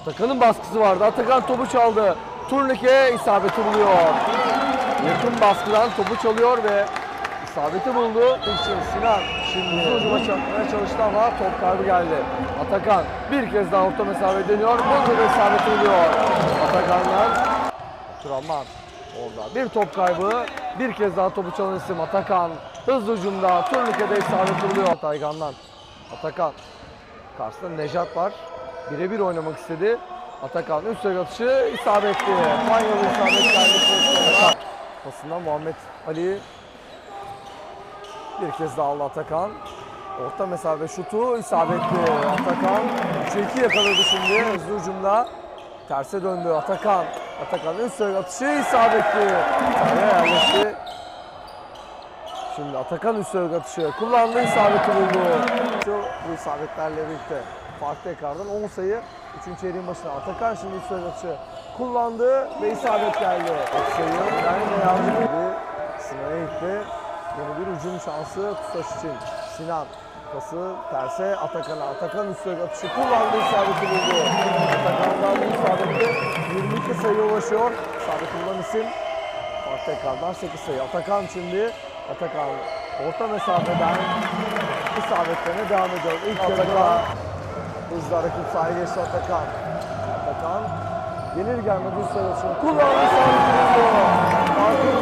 Atakan'ın baskısı vardı. Atakan topu çaldı. Turnike isabeti buluyor. Yakın baskıdan topu çalıyor ve isabeti buldu. İçin Sinan şimdi ucuma çarpmaya çalıştı ama top kaybı geldi. Atakan bir kez daha orta mesafe deniyor. Bunda da isabeti buluyor. Atakan'dan Abdurrahman orada. Bir top kaybı. Bir kez daha topu çalan isim Atakan. Hızlı hücumda. Turnike'de isabet buluyor. Taygan'dan. Atakan. Karşısında Nejat var. Birebir oynamak istedi. Atakan üst atışı isabetli. Manyalı isabet geldi. Pasından Muhammed Ali. Bir kez daha aldı Atakan. Orta mesafe şutu isabetli. Atakan 3'e 2 yakaladı şimdi hızlı hücumda. Terse döndü Atakan. Atakan üst atışı isabetli. Araya yerleşti. Şimdi Atakan üst atışı kullandı isabeti buldu. Bu isabetlerle birlikte farklı tekrardan 10 sayı 3. çeyreğin başına Atakan şimdi üst atışı kullandı ve isabet geldi. Sayı yani de yardım edildi. Sinan'a gitti. Yeni bir hücum şansı Tutaş için. Sinan pası terse Atakan'a. Atakan üst tek atışı kullandı isabeti buldu. Atakan'dan bu isabetle 22 sayı ulaşıyor. İsabeti bulan isim Fark tekrardan 8 sayı. Atakan şimdi. Atakan orta mesafeden isabetlerine devam ediyor. İlk yarıda hızla rakip sahaya geçti Atakan. Atakan gelir gelmez üst sayısını kullandı. Farkı